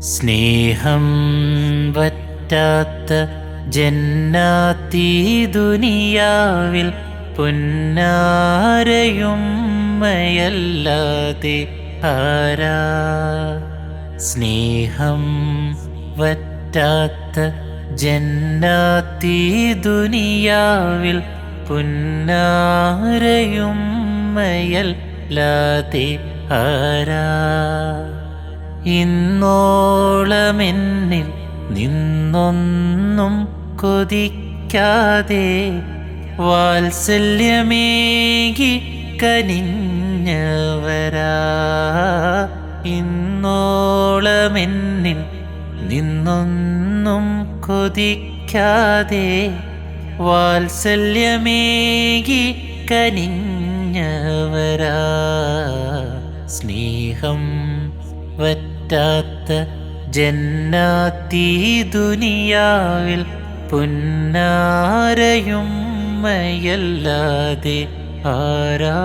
സ്നേഹം വറ്റാത്ത ജന്നാത്തി ദുനിയാവിൽ പൊന്നാരയുമ്മയല്ലാതെ ആരാ? സ്നേഹം വറ്റാത്ത ജന്നാത്തി ദുനിയാവിൽ പൊന്നാരയുമ്മയല്ലാതെ ആരാ? ഇന്നോളമെന്നിൽ നിന്നൊന്നും കൊതിക്കാതെ വാത്സല്യമേകി കനിഞ്ഞവരാ. ഇന്നോളമെന്നിൽ നിന്നൊന്നും കൊതിക്കാതെ വാത്സല്യമേകി കനിഞ്ഞവരാ. സ്നേഹം വറ്റാത്ത ജന്നാത്തി ദുനിയാവിൽ പുന്നാരയും മയല്ലാതെ ആരാ